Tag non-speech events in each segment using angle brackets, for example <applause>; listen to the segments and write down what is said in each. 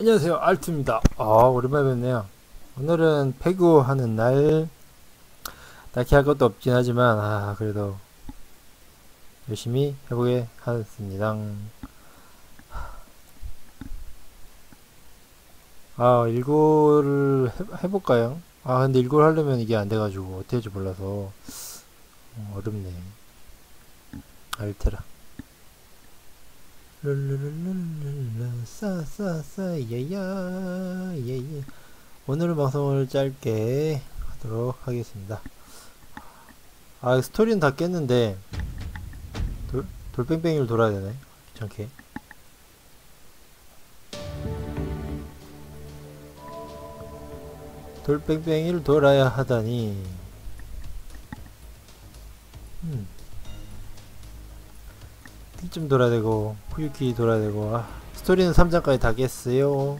안녕하세요. 알투입니다. 아 오랜만에 뵙네요. 오늘은 배구 하는 날. 딱히 할 것도 없긴 하지만 아 그래도 열심히 해보게 하겠습니다. 아 일고를 해, 볼까요아 근데 일고를 하려면 이게 안 돼가지고 어떻게 할지 몰라서. 어, 어렵네. 알테라 룰루룰룰룰라 싸싸싸 예야 예예 오늘 방송을 짧게 하도록 하겠습니다 아 스토리는 다 깼는데 돌, 돌뺑뺑이를 돌아야 되네. 귀찮게. 돌뺑뺑이를 돌아야 하다니. 음. 좀 돌아야 되고 후유키 돌아야 되고 아, 스토리는 3장까지 다 깼어요.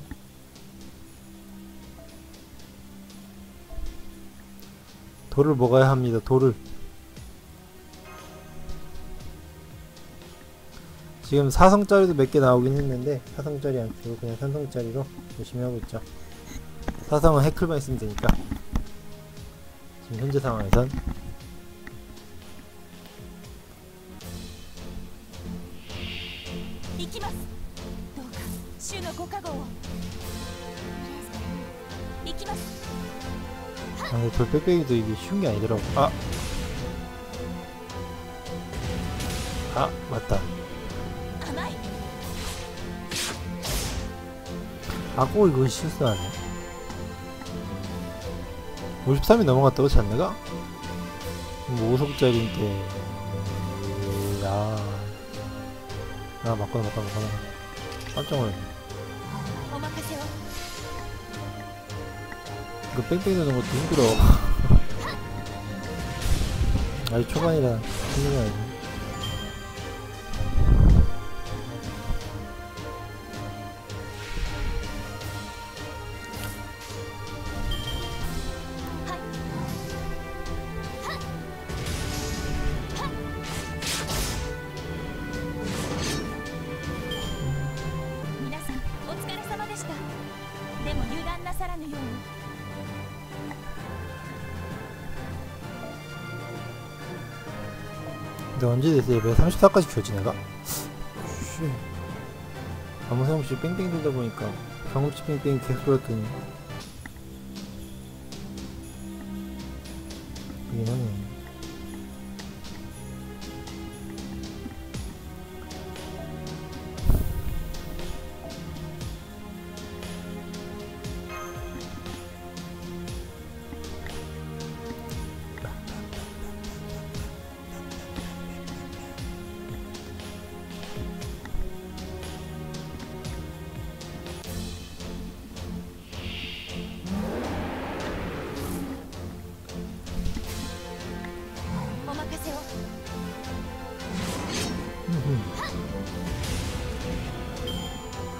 돌을 먹어야 합니다 돌을. 지금 4성짜리도 몇 개 나오긴 했는데 4성짜리 안 키고 그냥 3성짜리로 열심히 하고 있죠. 4성은 해클만 있으면 되니까. 지금 현재 상황에선 きますどうか主のご加護を行きます 아, 근데 돌빼빼기도 이게 쉬운 게 아니더라고. 아! 아, 맞다. 甘い 아고 이거 실수하네. 53이 넘어갔다고 잔내가? 뭐 5속짜리인데. 아 맞구나 막걸리 막걸리 깜짝 놀랐네. 어망하세요. 이거 뺑뺑이 넣는 것도 힘들어. <laughs> 아니 초반이라 힘들어야지. 언제 됐어? 레벨 34까지 켜지 내가? 씨. 아무 생각 없이 뺑뺑이 돌다 보니까 경험치 뺑뺑이 계속 돌았더니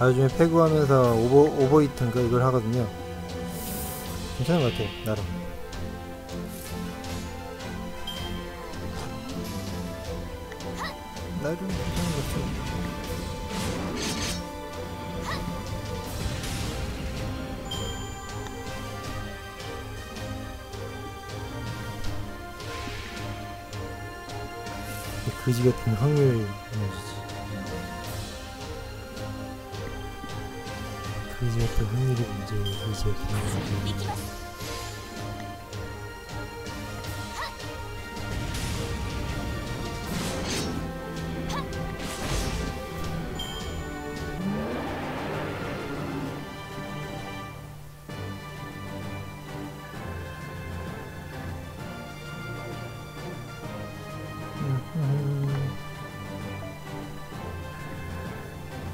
아 요즘에 패구하면서 오버, 오버히트인가 이걸 하거든요. 괜찮은 것 같아 나름. 나름 괜찮은 것 같아 그지 같은 확률 이제 또 흥미를 이제 이제 기능을 하고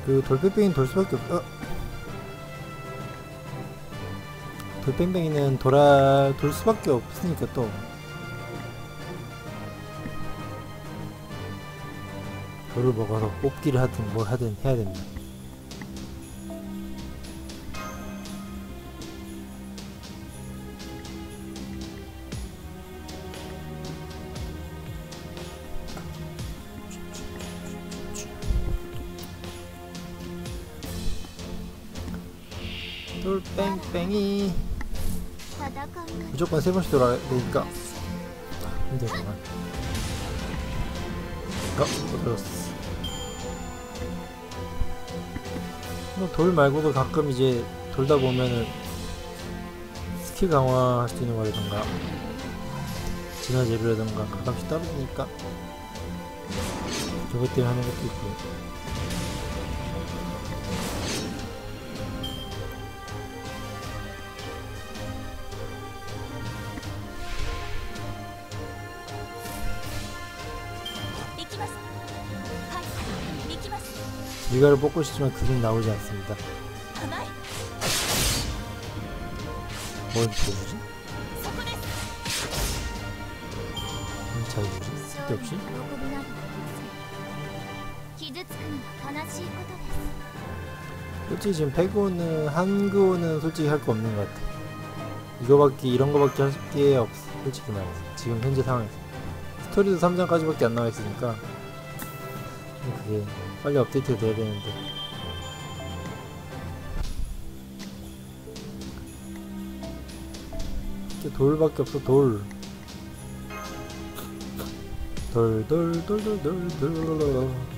그 돌빼빼인 돌 수밖에 없.. 어? 돌뺑뺑이는 돌아 돌 수밖에 없으니까 또. 돌을 먹어서 뽑기를 하든 뭘 하든 해야 됩니다. 무조건 세 번씩 돌아야 되니까. 힘들구만 어? 못 들었어. 뭐돌 말고도 가끔 이제 돌다 보면은 스킬 강화할 수 있는 거라던가 진화 재료라던가 가끔씩 떨어지니까 저것 때문에 하는 것도 있고 이거를 뽑고 싶지만 그게 나오지 않습니다. 뭘 뭐 뽑으지? 음, 잘 보지? 쓸데없이? 솔직히 지금 페그오는 한그오는 솔직히 할 거 없는 것 같아 이거밖에 이런 거밖에 할 게 없어 솔직히 말해서 지금 현재 상황에서 스토리도 3장까지밖에 안 나와 있으니까 그게 빨리 업데이트 돼야 되는데. 돌밖에 없어 돌. 돌 돌 돌 돌 돌 돌.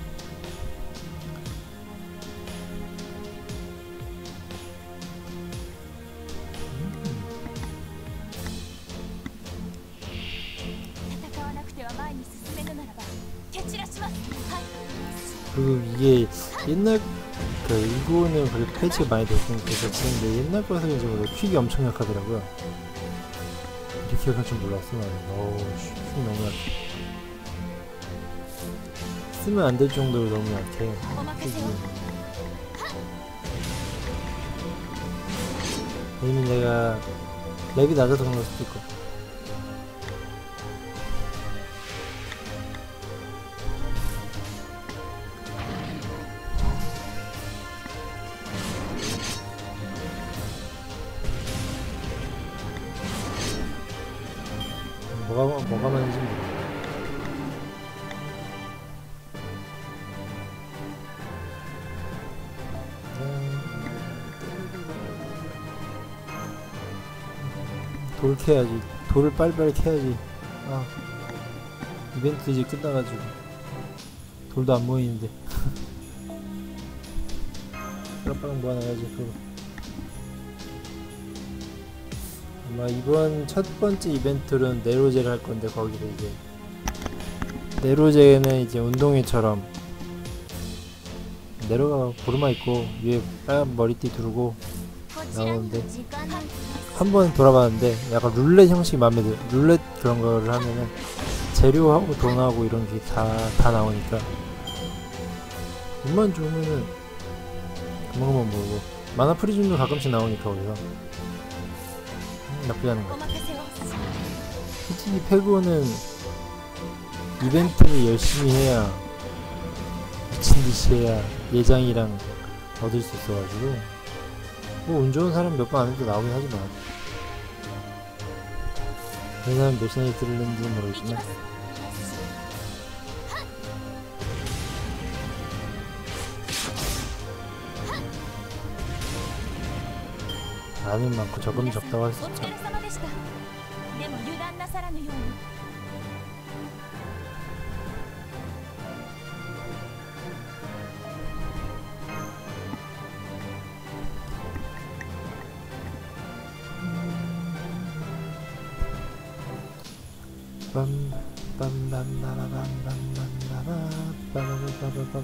그 이게 옛날 그 이거는 그렇게 패치가 많이 됐으니까 그렇데 옛날 거에서는 좀 퀵이 엄청 약하더라고요. 이렇게 약할 줄 몰랐어 나는 어우 퀵 너무 약해. 쓰면 안 될 정도로 너무 약해. 퀵이 왜냐면 내가 랩이 낮아서 그런 걸 수도 있고. 뭐가 뭐가 많은지 모르겠어. 돌 캐야지. 돌을 빨리빨리 캐야지. 아. 이벤트 이제 끝나가지고. 돌도 안 모이는데. <laughs> 빨리빨리 모아놔야지, 그거. 아마 이번 첫 번째 이벤트는 네로제를 할 건데 거기를 이제 네로제는 이제 운동회처럼 내려가 고르마 있고 위에 빨간 머리띠 두르고 나오는데 한 번 돌아봤는데 약간 룰렛 형식 마음에 들어 룰렛 그런 거를 하면은 재료하고 돈하고 이런 게 다다 다 나오니까 운만 주면은 금방금방 모르고 만화 프리즘도 가끔씩 나오니까 거기서. 나쁘지 않은 것 같아요. 솔직히 페고는 이벤트를 열심히 해야 미친듯이 해야 예장이랑 얻을 수 있어가지고 뭐 운 좋은 사람 몇 번 안 해도 나오긴 하지만. 그 사람 몇시간이 들을는지는 모르겠지만. 라면 많고 적은 적다고 할 수 있죠 빰빰빰나라밤밤밤나라 빠바바바바바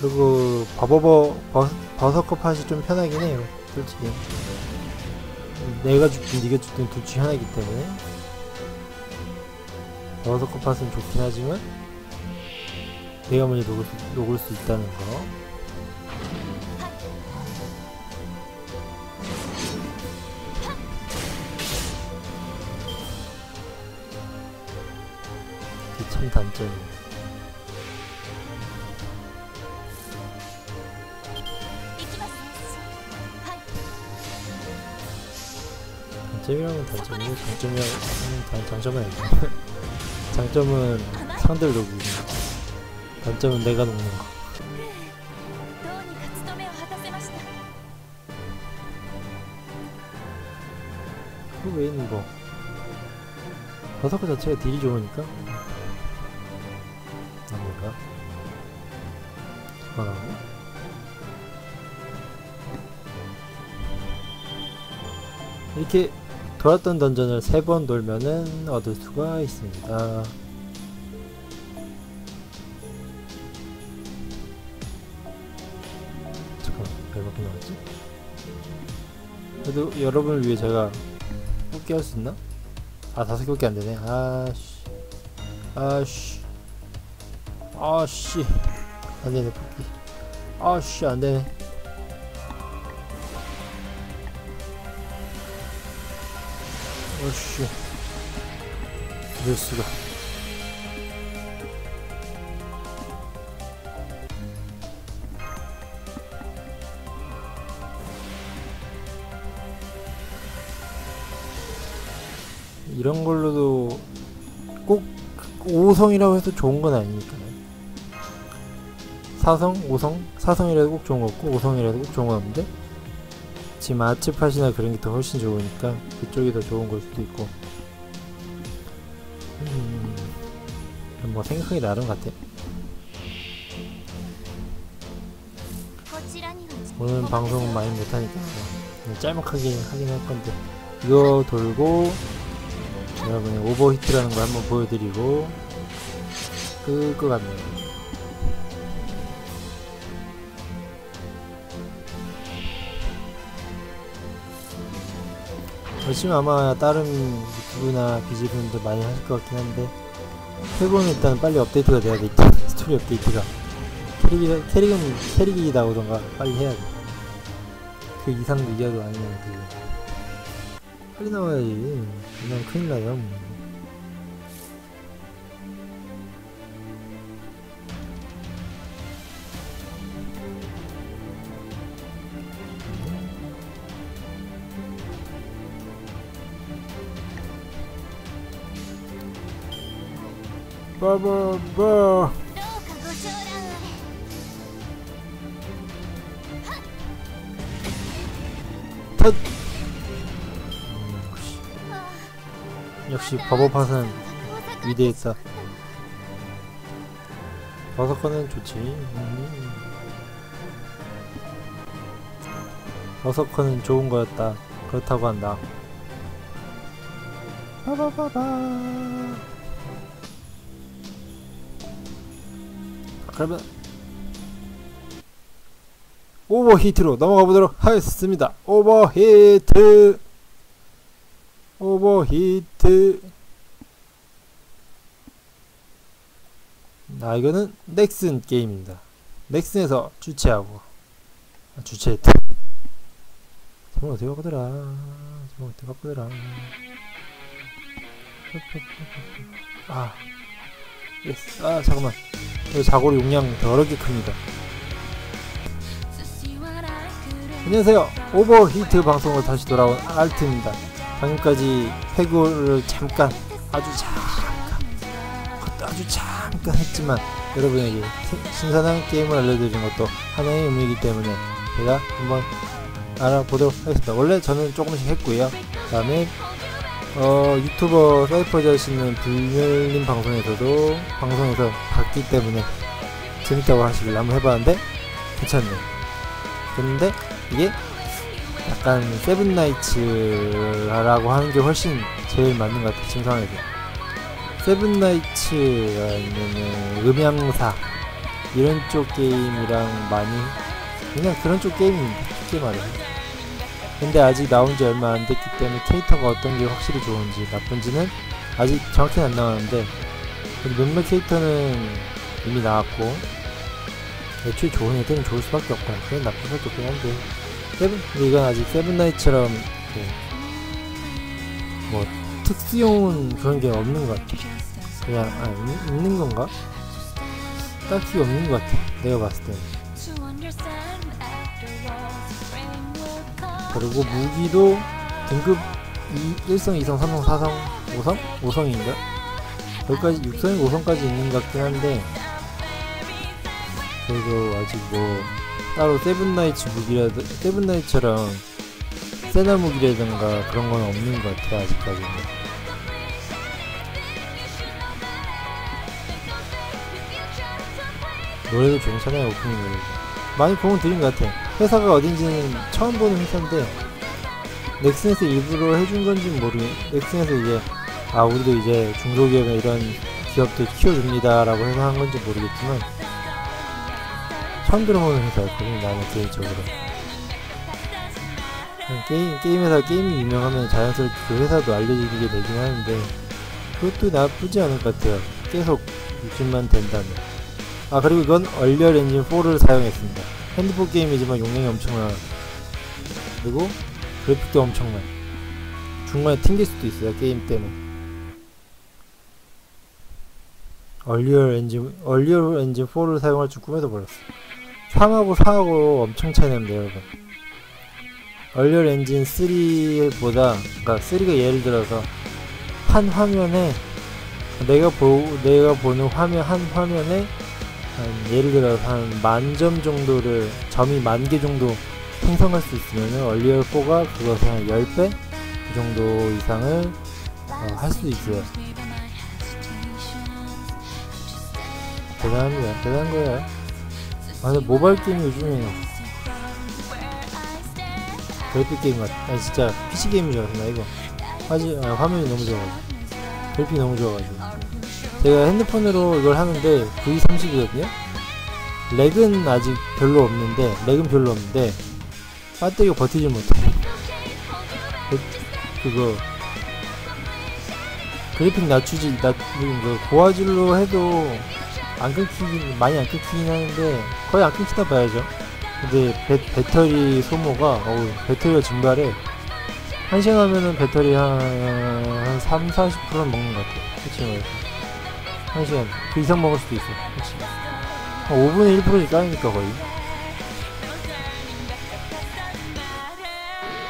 그리고 버버버 버, 버섯커 팟이 좀 편하긴 해요 솔직히. 내가 죽든 네가 죽든 둘 중에 하나이기 때문에. 버섯커 팟은 좋긴 하지만 내가 먼저 녹을 수, 녹을 수 있다는 거 갑자기 단점이라면 단점이고 장점이라면 장점은 음, 아니고 <laughs> 장점은 상대를 녹이고 단점은 내가 녹는 거 그 외에는 뭐 버서커 자체가 딜이 좋으니까. 그만하고 이렇게 돌았던 던전을 세 번 돌면은 얻을 수가 있습니다. 그래도 여러분을 위해 제가 뽑기 할 수 있나? 아 다섯 개밖에 안 되네. 아씨, 아씨, 아씨, 안 되네 뽑기. 아씨 안 되네. 아씨, 이럴 수가. 이런 걸로도 꼭 5성이라고 해서 좋은 건 아니니까요. 4성, 5성, 4성이라도 꼭 좋은 거 없고 5성이라도 꼭 좋은 건 없는데? 지금 아집 팟이나 그런 게 더 훨씬 좋으니까 그쪽이 더 좋은 걸 수도 있고. 음, 뭐 생각이 나름 같아. 오늘 방송은 많이 못하니까 짤막하게 하긴 할 건데. 이거 돌고 여러분의 오버히트라는 걸 한번 보여드리고 끌것 같네요. 열심히 아마 다른 유튜브나 비즈분도 많이 하실 것 같긴 한데 최고는 일단 빨리 업데이트가 돼야 돼 <laughs> 스토리 업데이트가 캐릭이, 캐릭은 캐릭이 나오던가 빨리 해야 돼. 그 이상 이하도 아니면 되게 빨리 나와야지. 그냥 큰일 나요. 빠바바 탓. 음, 역시 바보팟은 위대했다. 버섯건은 좋지. 음. 버섯건은 좋은 거였다. 그렇다고 한다. 바바바바. 그러면 오버히트로 넘어가 보도록 하겠습니다. 오버히트. 오버히트. 아 이거는 넥슨 게임입니다. 넥슨에서 주최하고 아, 주최했다. 제목 어떻게 바꾸더라? 제목 어떻게 바꾸더라? 아, 예스. 아 잠깐만. 이 자고리 용량 더럽게 큽니다. 안녕하세요. 오버히트 방송으로 다시 돌아온 알트입니다. 방금까지 페구를 잠깐 아주 잠깐 그것도 아주 잠깐 했지만 여러분에게 신- 신선한 게임을 알려드리는 것도 하나의 의미이기 때문에 제가 한번 알아보도록 하겠습니다. 원래 저는 조금씩 했고요. 그 다음에 어, 유튜버 사이퍼 자신은 불멸님 방송에서도 방송에서 봤기 때문에 재밌다고 하시길래 한번 해봤는데 괜찮네요. 그런데 이게 약간 세븐나이츠라고 하는 게 훨씬 제일 맞는 것 같아요. 지금 상황에서. 세븐나이츠가 아니면은 음향사 이런 쪽 게임이랑 많이 그냥 그런 쪽 게임입니다. 쉽게 말해서. 근데 아직 나온 지 얼마 안 됐기 때문에 캐릭터가 어떤 게 확실히 좋은지 나쁜지는 아직 정확히는 안 그래도 몇몇 캐릭터는 이미 나왔고 애초에 좋은 애들은 좋을 수밖에 없고 그냥 나쁠 수밖에 없긴 한데. 세븐 근데 이건 아직 세븐나이츠처럼 그뭐 특수용 그런 게 없는 것 같아. 그냥 아 있, 있는 건가? 딱히 없는 것 같아. 내가 봤을 때 그리고 무기도 등급 2, 1성, 2성, 3성, 4성, 5성? 5성인가? 여기까지 6성이 5성까지 있는 것 같긴 한데 그래도 아직 뭐 따로 세븐나이츠 무기라도 세븐나이츠처럼 세나 무기라든가 그런 건 없는 것 같아 아직까지는 노래도 괜찮아요 오프닝 노래도 많이 보면 들린 것 같아 회사가 어딘지는 처음 보는 회사인데 넥슨에서 일부러 해준 건지는 모르겠 넥슨에서 이제 아 우리도 이제 중소기업에 이런 기업들 키워줍니다 라고 해서 한 건지 모르겠지만 처음 들어보는 회사였거든 나는 개인적으로. 게임, 게임 회사 게임이 유명하면 자연스럽게 그 회사도 알려지게 되긴 하는데 그것도 나쁘지 않을 것 같아요. 계속 유지만 된다면. 아 그리고 이건 얼리얼 엔진 4를 사용했습니다 핸드폰 게임이지만 용량이 엄청나 그리고 그래픽도 엄청나 중간에 튕길 수도 있어요 게임 때문에. 얼리얼 엔진 얼리얼 엔진 4를 사용할 줄 꿈에도 몰랐어 3하고 4하고 엄청 차이 납니다 여러분. 얼리얼 엔진 3보다 그러니까 3가 예를 들어서 한 화면에 내가 보 내가 보는 화면 한 화면에 한 예를 들어서 한 만 점 정도를 점이 만 개 정도 생성할 수 있으면 얼리얼 4가 그것의 한 10배 그 정도 이상을 어, 할수 있어요. 대단합니다. 대단한 거예요. 아, 근데 모바일 게임 요즘에 그래픽 게임 같아. 아니 진짜 PC 줄 알았나 이거. 화질, 아, 화면이 너무 좋아가지고. 그래픽이 너무 좋아가지고. 제가 핸드폰으로 이걸 하는데 V30이거든요. 렉은 아직 별로 없는데 렉은 별로 없는데 배터리가 버티질 못해. 그, 그거 그래픽 낮추지 낮 그 고화질로 해도 안 끊기긴 많이 안 끊기긴 하는데 거의 안 끊기다 봐야죠. 근데 배, 배터리 소모가 어우 배터리가 증발해. 한 시간 하면은 배터리 한, 한 3, 40%는 먹는 것 같아. 솔직히 말해서. 한 시간 그 이상 먹을 수도 있어. 그치? 한 5분의 1%이 까이니까 거의.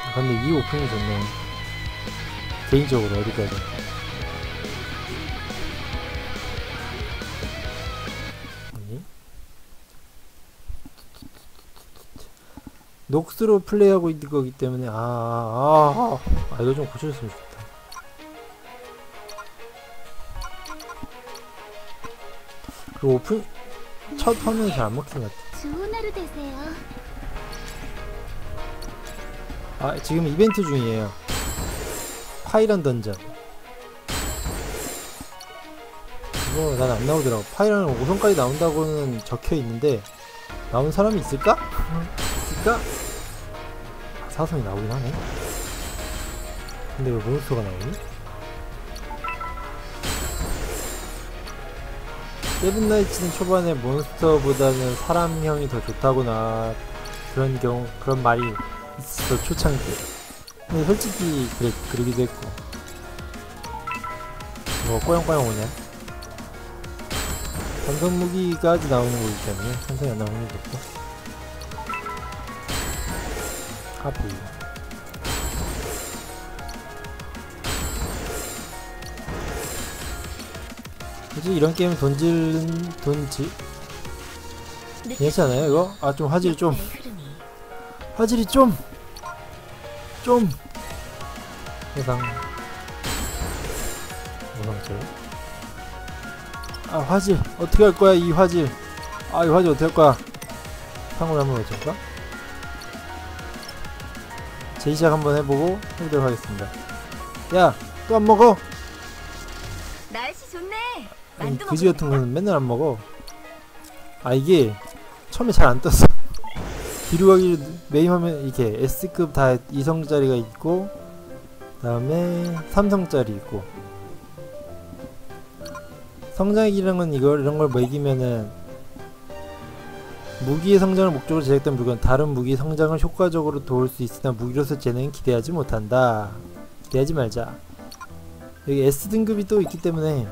아, 근데 이 오픈이 좋네. 개인적으로 어디까지. 아니? 녹스로 플레이하고 있는 거기 때문에 아, 아, 아, 아 이거 좀 고쳐줬으면 좋겠다. 그 오픈 첫 화면이 잘 안 먹힌 것 같아. 좋은 하루 되세요. 아 지금 이벤트 중이에요. 파이런 던전. 이거 난 안 나오더라고. 파이런 5성까지 나온다고는 적혀 있는데 나온 사람이 있을까? 있을까? 아, 4성이 나오긴 하네. 근데 왜 몬스터가 나오니? 세븐나이츠는 초반에 몬스터보다는 사람형이 더 좋다거나 그런 경우 그런 말이 있어 초창기. 근데 솔직히 그래 그러기도 했고. 뭐 꼬영꼬영 오냐? 삼성 무기까지 나오는 거기 때문에 삼성이 안 나오는 게 없고. 하프. 굳이 이런 게임 돈질 돈지? 괜찮아요 이거? 아 좀 화질 좀. 화질이 좀 좀. 해상 해상철 아 화질. 어떻게 할 거야 이 화질? 아 이 화질 어떻게 할 거야? 상으로 한번 어쩔까? 재시작 한번 해보고 해보도록 하겠습니다. 야 또 안 먹어 그지? 같은 거는 맨날 안 먹어. 아 이게 처음에 잘 안 떴어. 뒤로 가기 메인 화면 이렇게 S급 다 2성짜리가 있고 그 다음에 3성짜리 있고 성장의 기량은 이걸 이런 걸 매기면은 무기의 성장을 목적으로 제작된 물건 다른 무기 성장을 효과적으로 도울 수 있으나 무기로서 재능은 기대하지 못한다. 기대하지 말자. 여기 S 등급이 또 있기 때문에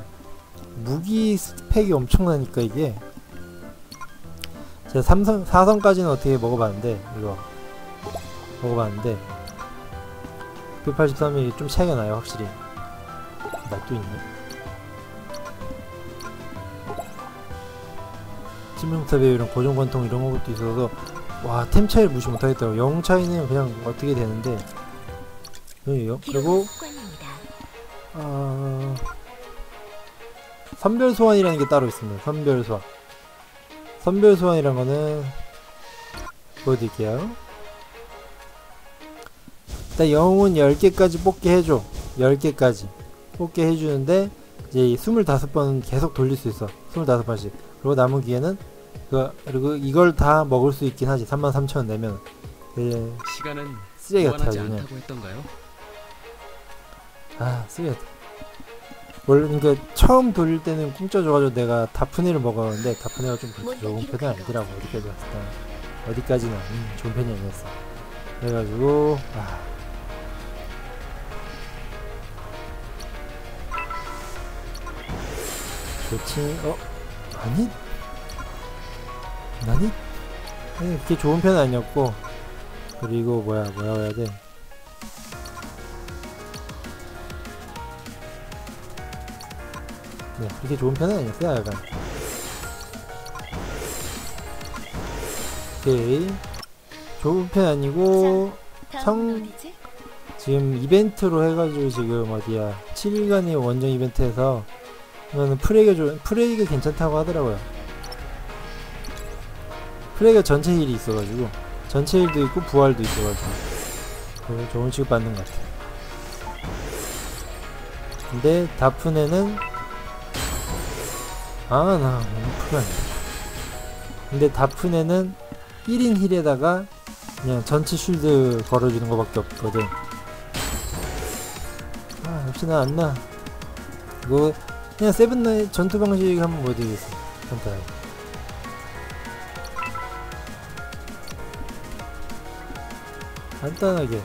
무기 스펙이 엄청나니까 이게. 제가 삼성 4성까지는 어떻게 먹어봤는데 이거. 먹어봤는데 683이 좀 차이가 나요 확실히. 맛도 있네. 치명타 배우 이런 고정관통 이런 것도 있어서 와 템 차이를 무시 못하겠다고 영 차이는 그냥 어떻게 되는데. 그리고. 아... 선별 소환이라는 게 따로 있습니다. 선별 소환. 선별 소환이란 거는 보여드릴게요. 일단 영웅은 10개까지 뽑게 해줘. 10개까지. 뽑게 해주는데 이제 이 25번 계속 돌릴 수 있어. 25번씩. 그리고 남은 기회는 그 그리고 이걸 다 먹을 수 있긴 하지. 33,000원 내면. 예, 시간은 쓰레기 같아 그냥. 했던가요? 아 쓰레기 같아 원래 그러니까 처음 돌릴 때는 공짜 줘가지고 내가 다프네를 먹었는데 다프네가 좀 그렇게 좋은 편은 아니더라고 어디까지 봤을 때 어디까지나 음, 좋은 편이 아니었어. 그래가지고 아. 그렇지 어? 아니? 아니? 아니 그렇게 좋은 편은 아니었고 그리고 뭐야 뭐라고 해야 돼 네, 그렇게 좋은 편은 아니었어요, 약간. 오케이. 좋은 편 아니고, 어디지? 지금 이벤트로 해가지고 지금 어디야. 7일간의 원정 이벤트에서, 이거는 프레이가 좀, 프레이가 괜찮다고 하더라고요. 프레이가 전체 힐이 있어가지고, 전체 힐도 있고, 부활도 있어가지고, 그래서 좋은 취급 받는 것 같아요. 근데, 다프네는, 아, 나 몸프가 아니야. 근데 다프네는 1인 힐에다가 그냥 전체 쉴드 걸어주는 것밖에 없거든. 아, 역시 나 안 나. 이거 그냥 세븐나잇 전투 방식 한번 보여드리겠습니다. 간단하게. 간단하게.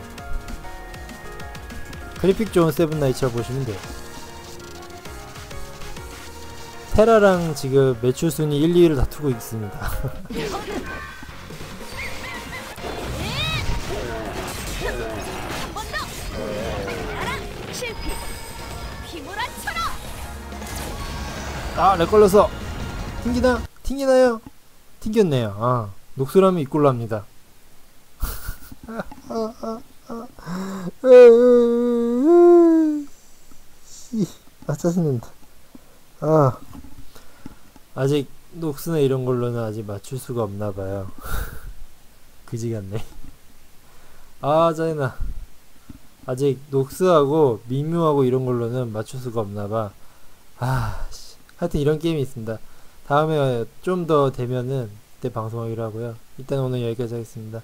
그래픽 좋은 세븐나잇이라 보시면 돼요. 테라랑 지금 매출 순위 1, 2위를 다투고 있습니다. 아, 렉 걸렸어. 튕기나? 튕기나요? 튕겼네요. 아, 녹슬함이 이꼴로 합니다. 아, 짜증난다. 아, 아직 녹스나 이런 걸로는 아직 맞출 수가 없나 봐요. <laughs> 그지 같네. 아, 짜증나. 아직 녹스하고 미묘하고 이런 걸로는 맞출 수가 없나 봐. 아, 씨. 하여튼 이런 게임이 있습니다. 다음에 좀 더 되면은 그때 방송하기로 하고요. 일단 오늘 여기까지 하겠습니다.